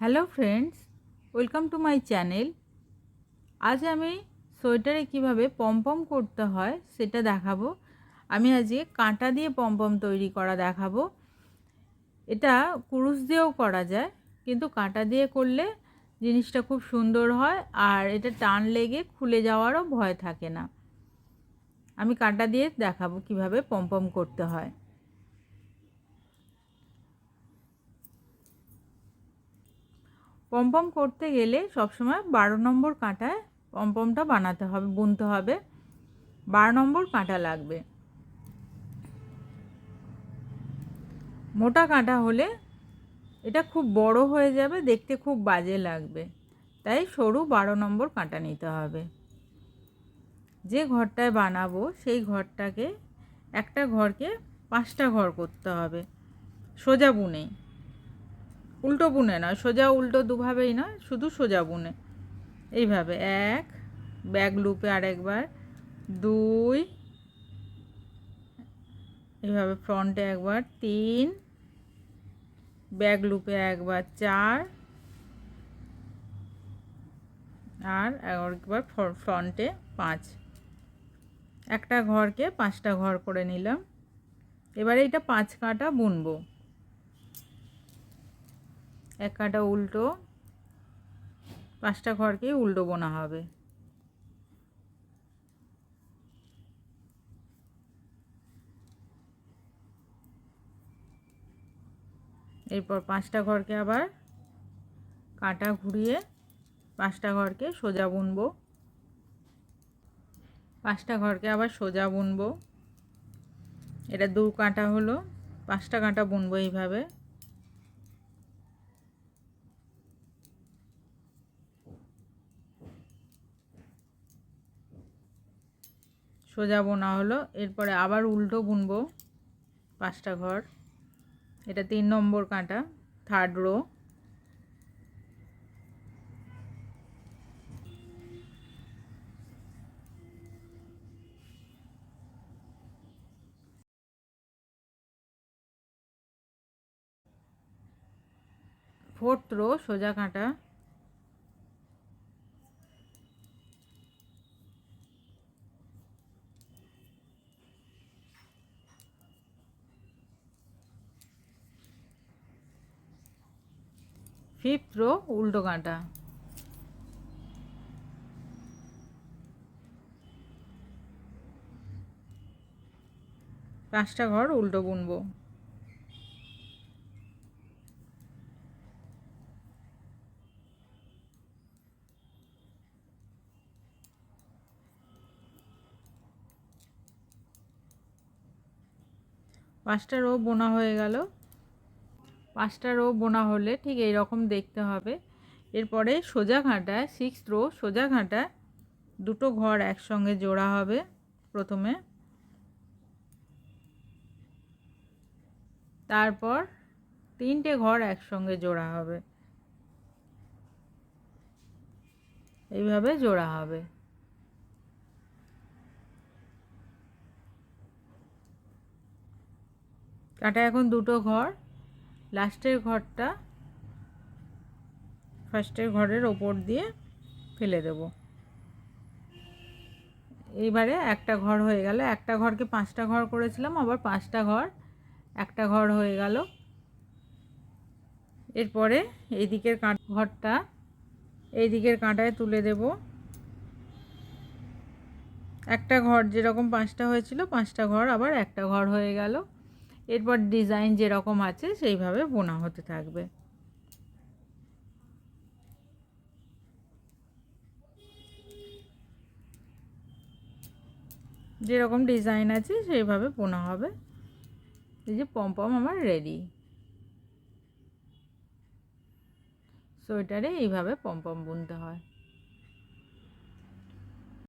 Hello friends, welcome to my channel. আজ আমি সোয়েটারে কীভাবে পমপম করতে হয় সেটা দেখাবো। আমি আজকে কাঁটা দিয়ে পমপম তৈরি করা দেখাবো। এটা কুরুশ দিয়েও করা যায়, কিন্তু কাঁটা দিয়ে করলে জিনিসটা খুব সুন্দর হয় আর এটা টান লেগে খুলে যাওয়ারও ভয় থাকে না। আমি কাঁটা দিয়ে দেখাবো কীভাবে পমপম করতে হয়। পমপম করতে গেলে সবসময় বারো নম্বর কাঁটায় পমপমটা বানাতে হবে, বুনতে হবে। বারো নম্বর কাঁটা লাগবে। মোটা কাঁটা হলে এটা খুব বড় হয়ে যাবে, দেখতে খুব বাজে লাগবে। তাই সরু বারো নম্বর কাঁটা নিতে হবে। যে ঘরটায় বানাবো, সেই ঘরটাকে, একটা ঘরকে পাঁচটা ঘর করতে হবে, সোজা বুনেই উল্টো বুনে নয়, সোজা উল্টো দুভাবেই নয়, শুধু সোজা বুনে। এইভাবে এক ব্যাক লুপে আরেকবার, দুই, এইভাবে ফ্রন্টে একবার, তিন ব্যাক লুপে একবার, চার, আর একবার ফ্রন্টে পাঁচ। একটা ঘরকে পাঁচটা ঘর করে নিলাম। এবারে এটা পাঁচ কাটা বুনবো। এক কাটা উল্টো, পাঁচটা ঘরকেই উল্টো বোনা হবে। এরপর পাঁচটা ঘরকে আবার কাটা ঘুরিয়ে পাঁচটা ঘরকে সোজা বুনবো। পাঁচটা ঘরকে আবার সোজা বুনবো। এটা দু কাঁটা হলো, পাঁচটা কাঁটা বুনবো এইভাবে। সোজা বোনা হলো, এরপরে আবার উল্টো বুনবো পাঁচটা ঘর। এটা তিন নম্বর কাঁটা থার্ড রো ফোর্থ রো সোজা কাঁটা। ফিফথ রো উল্টো কাঁটা পাঁচটা ঘর উল্টো বুনবো। পাঁচটা রো বোনা হয়ে গেল। পাঁচটা রো বোনা হলে ঠিক এই রকম দেখতে হবে। এরপরে সোজা ঘাঁটায় সিক্স রো সোজা ঘাঁটায় দুটো ঘর একসঙ্গে জোড়া হবে প্রথমে। তারপর তিনটে ঘর একসঙ্গে জোড়া হবে। এইভাবে জোড়া হবে। কাটা এখন দুটো ঘর লাস্টের ঘরটা ফার্স্টের ঘরের ওপর দিয়ে ফেলে দেব। এইবারে একটা ঘর হয়ে গেল। একটা ঘরকে পাঁচটা ঘর করেছিলাম, আবার পাঁচটা ঘর, একটা ঘর হয়ে গেল। এরপরে এই দিকের ঘরটা এই দিকের কাঁটায় তুলে দেব। একটা ঘর যেরকম পাঁচটা হয়েছিল, পাঁচটা ঘর, আবার একটা ঘর হয়ে গেল। এরপর ডিজাইন যেরকম আছে সেইভাবে বোনা হতে থাকবে। যেরকম ডিজাইন আছে সেইভাবে বোনা হবে। এই যে পম্পম আমার রেডি সোয়েটারে এইভাবে পম্পম বুনতে হয়।